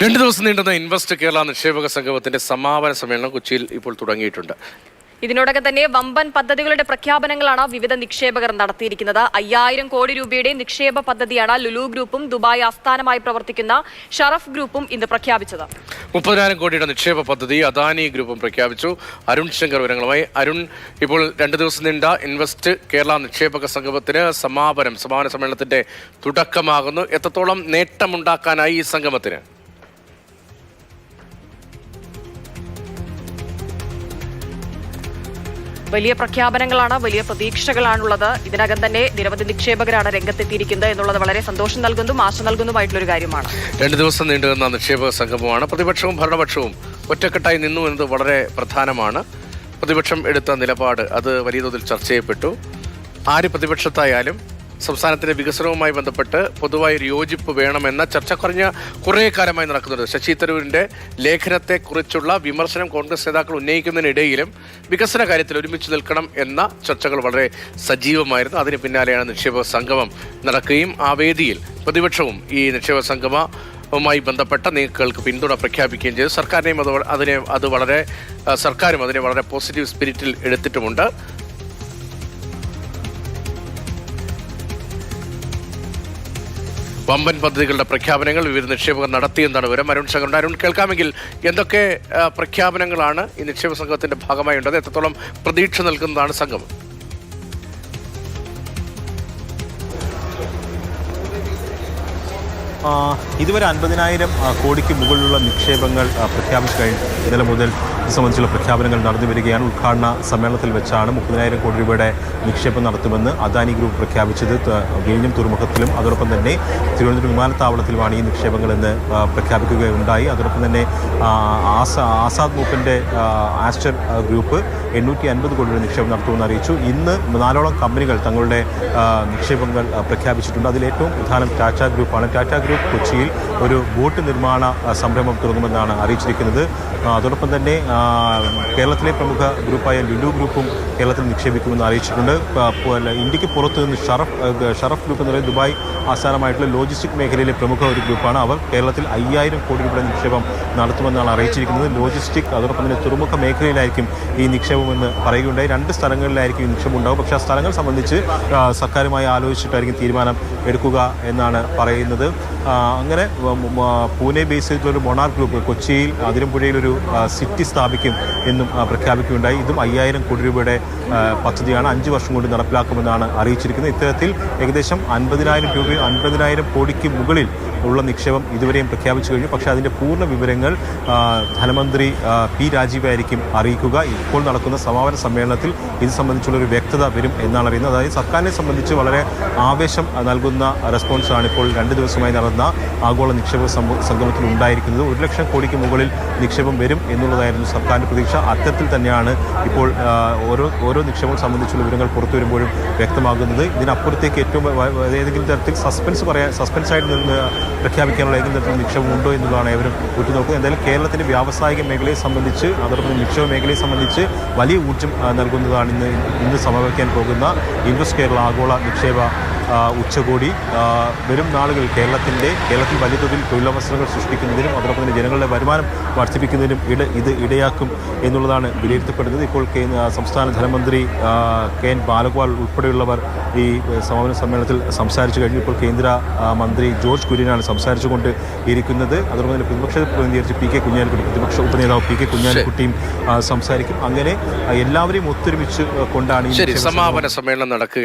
രണ്ട് ദിവസം നീണ്ടുന്ന ഇൻവെസ്റ്റ് കേരള നിക്ഷേപക സംഗമത്തിന്റെ സമാപന സമ്മേളനം കൊച്ചിയിൽ ഇപ്പോൾ തുടങ്ങിയിട്ടുണ്ട്. ഇതിനോടകം തന്നെ വമ്പൻ പദ്ധതികളുടെ പ്രഖ്യാപനങ്ങളാണ് വിവിധ നിക്ഷേപകർ നടത്തിയിരിക്കുന്നത്. അയ്യായിരം കോടി രൂപയുടെ നിക്ഷേപ പദ്ധതിയാണ് ലുലു ഗ്രൂപ്പും ദുബായ് ആസ്ഥാനമായി പ്രവർത്തിക്കുന്ന ഷറഫ് ഗ്രൂപ്പും ഇന്ന് പ്രഖ്യാപിച്ചത്. മുപ്പതിനായിരം കോടിയുടെ നിക്ഷേപ പദ്ധതി അദാനി ഗ്രൂപ്പും പ്രഖ്യാപിച്ചു. അരുൺ ശങ്കർ വിവരങ്ങളുമായി. അരുൺ ഇപ്പോൾ രണ്ട് ദിവസം നീണ്ട ഇൻവെസ്റ്റ് കേരള നിക്ഷേപക സംഗമത്തിന് സമാപനം സമാപന സമ്മേളനത്തിന്റെ തുടക്കമാകുന്നു. എത്രത്തോളം നേട്ടമുണ്ടാക്കാനായി ഈ സംഗമത്തിന്? വലിയ പ്രഖ്യാപനങ്ങളാണ് വലിയ പ്രതീക്ഷകളാണുള്ളത്. ഇതിനകം തന്നെ നിരവധി നിക്ഷേപകരാണ് രംഗത്തെത്തിയിരിക്കുന്നത് എന്നുള്ളത് വളരെ സന്തോഷം നൽകുന്നതും ആശ നൽകുന്നതുമായിട്ടുള്ള ഒരു കാര്യമാണ്. രണ്ട് ദിവസം നീണ്ടുനിന്ന നിക്ഷേപക സംഗമമാണ്. പ്രതിപക്ഷവും ഭരണപക്ഷവും ഒറ്റക്കെട്ടായി നിന്നു എന്നത് വളരെ പ്രധാനമാണ്. പ്രതിപക്ഷം എടുത്ത നിലപാട് അത് വലിയ തോതിൽ ചർച്ച ചെയ്യപ്പെട്ടു. ആര് പ്രതിപക്ഷത്തായാലും സംസ്ഥാനത്തിന്റെ വികസനവുമായി ബന്ധപ്പെട്ട് പൊതുവായി ഒരു യോജിപ്പ് വേണമെന്ന ചർച്ച കുറഞ്ഞ കുറേ കാലമായി നടക്കുന്നുണ്ട്. ശശി തരൂരിന്റെ ലേഖനത്തെക്കുറിച്ചുള്ള വിമർശനം കോൺഗ്രസ് നേതാക്കൾ ഉന്നയിക്കുന്നതിനിടയിലും വികസന കാര്യത്തിൽ ഒരുമിച്ച് നിൽക്കണം എന്ന ചർച്ചകൾ വളരെ സജീവമായിരുന്നു. അതിന് പിന്നാലെയാണ് നിക്ഷേപ സംഗമം നടക്കുകയും ആ വേദിയിൽ പ്രതിപക്ഷവും ഈ നിക്ഷേപ സംഗമ വുമായി ബന്ധപ്പെട്ട നീക്കങ്ങൾക്ക് പിന്തുണ പ്രഖ്യാപിക്കുകയും ചെയ്തു. സർക്കാരിനെയും അത് അതിനെ അത് വളരെ സർക്കാരും അതിനെ വളരെ പോസിറ്റീവ് സ്പിരിറ്റിൽ എടുത്തിട്ടുമുണ്ട്. വമ്പൻ പദ്ധതികളുടെ പ്രഖ്യാപനങ്ങൾ വിവിധ നിക്ഷേപകർ നടത്തിയെന്നാണ് വിവരം. അരുൺ സംഘം അരുൺ കേൾക്കാമെങ്കിൽ എന്തൊക്കെ പ്രഖ്യാപനങ്ങളാണ് ഈ നിക്ഷേപ സംഘത്തിന്റെ ഭാഗമായി ഉണ്ടത് എത്രത്തോളം പ്രതീക്ഷ നൽകുന്നതാണ് സംഗമം ഇതുവരെ അൻപതിനായിരം കോടിക്ക് മുകളിലുള്ള നിക്ഷേപങ്ങൾ പ്രഖ്യാപിച്ചു കഴിഞ്ഞു ഇന്നലെ മുതൽ ഇത് സംബന്ധിച്ചുള്ള പ്രഖ്യാപനങ്ങൾ നടന്നു വരികയാണ്. ഉദ്ഘാടന സമ്മേളനത്തിൽ വെച്ചാണ് മുപ്പതിനായിരം കോടി രൂപയുടെ നിക്ഷേപം നടത്തുമെന്ന് അദാനി ഗ്രൂപ്പ് പ്രഖ്യാപിച്ചത്. വിഴിഞ്ഞം തുറമുഖത്തിലും അതോടൊപ്പം തന്നെ തിരുവനന്തപുരം വിമാനത്താവളത്തിലുമാണ് ഈ നിക്ഷേപങ്ങളെന്ന് പ്രഖ്യാപിക്കുകയുണ്ടായി. അതോടൊപ്പം തന്നെ ആസ ആസാദ് മൂപ്പിന്റെ ആസ്റ്റർ ഗ്രൂപ്പ് എണ്ണൂറ്റി അൻപത് കോടി രൂപ നിക്ഷേപം നടത്തുമെന്ന് അറിയിച്ചു. ഇന്ന് നാലോളം കമ്പനികൾ തങ്ങളുടെ നിക്ഷേപങ്ങൾ പ്രഖ്യാപിച്ചിട്ടുണ്ട്. അതിൽ ഏറ്റവും പ്രധാനം ടാറ്റ ഗ്രൂപ്പാണ്. ടാറ്റ ഗ്രൂപ്പ് കൊച്ചിയിൽ ഒരു ബോട്ട് നിർമ്മാണ സംരംഭം തുടങ്ങുമെന്നാണ് അറിയിച്ചിരിക്കുന്നത്. അതോടൊപ്പം തന്നെ കേരളത്തിലെ പ്രമുഖ ഗ്രൂപ്പായ ലുലു ഗ്രൂപ്പും കേരളത്തിൽ നിക്ഷേപിക്കുമെന്ന് അറിയിച്ചിട്ടുണ്ട്. ഇന്ത്യയ്ക്ക് പുറത്തു നിന്ന് ഷറഫ് ഷറഫ് ഗ്രൂപ്പ് എന്ന് പറയുന്നത് ദുബായ് ആസ്ഥാനമായിട്ടുള്ള ലോജിസ്റ്റിക് മേഖലയിലെ പ്രമുഖ ഒരു ഗ്രൂപ്പാണ്. അവർ കേരളത്തിൽ അയ്യായിരം കോടി രൂപയുടെ നിക്ഷേപം നടത്തുമെന്നാണ് അറിയിച്ചിരിക്കുന്നത്. ലോജിസ്റ്റിക് അതോടൊപ്പം തന്നെ തുറമുഖ മേഖലയിലായിരിക്കും ഈ നിക്ഷേപമെന്ന് പറയുകയുണ്ടായി. രണ്ട് സ്ഥലങ്ങളിലായിരിക്കും ഈ നിക്ഷേപം ഉണ്ടാകും പക്ഷേ ആ സ്ഥലങ്ങൾ സംബന്ധിച്ച് സർക്കാരുമായി ആലോചിച്ചിട്ടായിരിക്കും തീരുമാനം എടുക്കുക എന്നാണ് പറയുന്നത്. അങ്ങനെ പൂനെ ബേസ് ചെയ്തിട്ടുള്ള ഒരു മൊണാർ ഗ്രൂപ്പ് കൊച്ചിയിൽ അതിരമ്പുഴയിൽ ഒരു സിറ്റി സ്ഥാപിക്കും എന്നും പ്രഖ്യാപിക്കുകയുണ്ടായി. ഇതും അയ്യായിരം കോടി രൂപയുടെ പദ്ധതിയാണ് അഞ്ച് വർഷം കൊണ്ട് നടപ്പിലാക്കുമെന്നാണ് അറിയിച്ചിരിക്കുന്നത്. ഇത്തരത്തിൽ ഏകദേശം അൻപതിനായിരം രൂപ അൻപതിനായിരം കോടിക്ക് മുകളിൽ ഉള്ള നിക്ഷേപം ഇതുവരെയും പ്രഖ്യാപിച്ചു കഴിഞ്ഞു. പക്ഷേ അതിന്റെ പൂർണ വിവരങ്ങൾ ധനമന്ത്രി പി പി രാജീവായിരിക്കും അറിയിക്കുക. ഇപ്പോൾ നടക്കുന്ന സമാപന സമ്മേളനത്തിൽ ഇത് സംബന്ധിച്ചുള്ള ഒരു വ്യക്തത വരും എന്നാണ് അറിയുന്നത്. അതായത് സർക്കാരിനെ സംബന്ധിച്ച് വളരെ ആവേശം നൽകുന്ന റെസ്പോൺസാണ് ഇപ്പോൾ രണ്ട് ദിവസമായി നടന്ന ആഗോള നിക്ഷേപ സംഗമത്തിൽ ഉണ്ടായിരിക്കുന്നത്. ഒരു ലക്ഷം കോടിക്ക് മുകളിൽ നിക്ഷേപം വരും എന്നുള്ളതായിരുന്നു സർക്കാരിന്റെ പ്രതീക്ഷ. അത്തരത്തിൽ തന്നെയാണ് ഇപ്പോൾ ഓരോ ഓരോ നിക്ഷേപം സംബന്ധിച്ചുള്ള വിവരങ്ങൾ പുറത്തു വരുമ്പോഴും വ്യക്തമാകുന്നത്. ഇതിനപ്പുറത്തേക്ക് ഏറ്റവും ഏതെങ്കിലും തരത്തിൽ സസ്പെൻസ് പറയാൻ സസ്പെൻസായിട്ട് നിന്ന് പ്രഖ്യാപിക്കാനുള്ള ഏതെങ്കിലും തരത്തിൽ നിക്ഷേപം ഉണ്ടോ എന്നുള്ളതാണ് ഏവരും ഉറ്റുനോക്കുന്നത് എന്തായാലും കേരളത്തിന്റെ വ്യാവസായിക മേഖലയെ സംബന്ധിച്ച് അതോടൊപ്പം നിക്ഷേപ മേഖലയെ സംബന്ധിച്ച് വലിയ ഊർജം നൽകുന്നതാണ് ഇന്ന് ഇന്ന് സമാപിക്കാൻ പോകുന്ന ഇൻവെസ്റ്റ് കേരള ആഗോള നിക്ഷേപ ഉച്ചകോടി വരും നാളുകൾ കേരളത്തിന്റെ കേരളത്തിൽ വലിയ തോതിൽ തൊഴിലവസരങ്ങൾ സൃഷ്ടിക്കുന്നതിനും അതോടൊപ്പം തന്നെ ജനങ്ങളുടെ വരുമാനം വർദ്ധിപ്പിക്കുന്നതിനും ഇട ഇത് ഇടയാക്കും എന്നുള്ളതാണ് വിലയിരുത്തപ്പെടുന്നത്. ഇപ്പോൾ സംസ്ഥാന ധനമന്ത്രി കെ എൻ ബാലഗോപാൽ ഉൾപ്പെടെയുള്ളവർ ഈ സമാപന സമ്മേളനത്തിൽ സംസാരിച്ചു കഴിഞ്ഞു. ഇപ്പോൾ കേന്ദ്ര മന്ത്രി ജോർജ് കുര്യനാണ് സംസാരിച്ചുകൊണ്ട് ഇരിക്കുന്നത്. അതോടൊപ്പം തന്നെ പ്രതിപക്ഷത്തെ പ്രതിനിധീകരിച്ച് പി കെ കുഞ്ഞാലിക്കുട്ടി പ്രതിപക്ഷ ഉപനേതാവ് പി കെ കുഞ്ഞാലിക്കുട്ടിയും സംസാരിക്കും. അങ്ങനെ എല്ലാവരെയും ഒത്തൊരുമിച്ച് കൊണ്ടാണ് ഈ സമാപന സമ്മേളനം നടക്കുക